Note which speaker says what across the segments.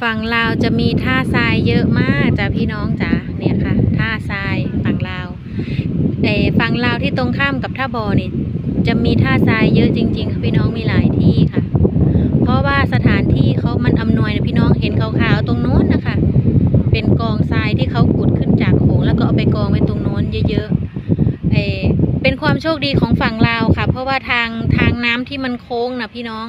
Speaker 1: ฝั่งลาวจะมีท่าทรายเยอะมากจ้ะพี่น้องจ๋าเนี่ยค่ะ ท่าทรายฝั่งลาวเออฝั่งลาวที่ตรงข้ามกับท่าบอนี่จะมีท่าทรายเยอะจริง ๆ ค่ะพี่น้องมีหลายที่ค่ะ เพราะว่าสถานที่เขามันอำนวยนะพี่น้องเห็นขาวๆตรงโน้นนะคะ เป็นกองทรายที่เขาขุดขึ้นจากโขงแล้วก็เอาไปกองไว้ตรงโน้นเยอะๆเออเป็นความโชคดีของฝั่งลาวค่ะ เพราะว่าทางทางน้ำที่มันโค้งนะพี่น้อง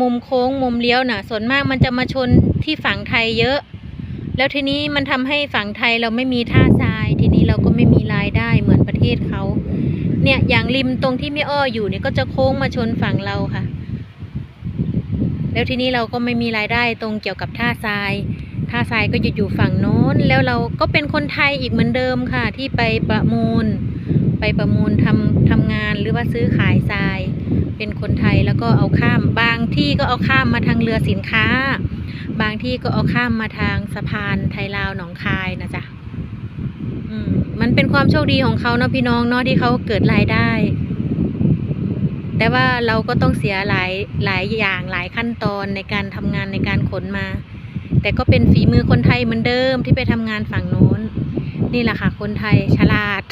Speaker 1: มุมโค้งมุมเลี้ยวน่ะ ส่วนมากมันจะมาชนที่ฝั่งไทยเยอะ แล้วทีนี้มันทำให้ฝั่งไทยเราไม่มีท่าทราย ทีนี้เราก็ไม่มีรายได้เหมือนประเทศเขาเนี่ยอย่างริมตรงที่แม่อ้ออยู่เนี่ยก็จะโค้งมาชนฝั่งเราค่ะ แล้วทีนี้เราก็ไม่มีรายได้ตรงเกี่ยวกับท่าทรายท่าทรายก็จะอยู่ฝั่งโน้น แล้วเราก็เป็นคนไทยอีกเหมือนเดิมค่ะ ที่ไปประมูล ไปประมูลทำทำงานหรือว่าซื้อขายทราย เป็นคนไทยแล้วก็เอาข้ามบางที่ก็เอาข้ามมาทางเรือสินค้า บางที่ก็เอาข้ามมาทางสะพานไทยลาวหนองคายนะจ๊ะอืมมันเป็นความโชคดีของเขาเนาะพี่น้องเนาะที่เขาเกิดรายได้ แต่ว่าเราก็ต้องเสียหลายหลายอย่างหลายขั้นตอนในการทำงานในการขนมา แต่ก็เป็นฝีมือคนไทยเหมือนเดิมที่ไปทำงานฝั่งโน้น นี่แหละค่ะ คนไทยฉลาด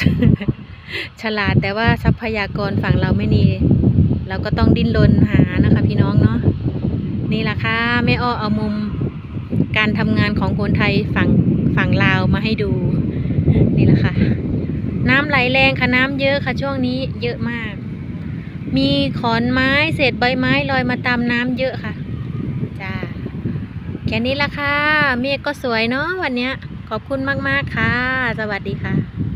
Speaker 1: ฉลาดแต่ว่าทรัพยากรฝั่งเราไม่มีเราก็ต้องดิ้นรนหานะคะพี่น้องเนาะนี่แหละค่ะแม่อ้อเอามุมการทำงานของคนไทยฝั่งฝั่งลาวมาให้ดู นี่แหละค่ะ น้ำไหลแรงค่ะน้ำเยอะค่ะช่วงนี้เยอะมาก มีขอนไม้เศษใบไม้ลอยมาตามน้ำเยอะค่ะจ้าแค่นี้ละค่ะเมฆก็สวยเนาะวันนี้ขอบคุณมากๆค่ะ สวัสดีค่ะ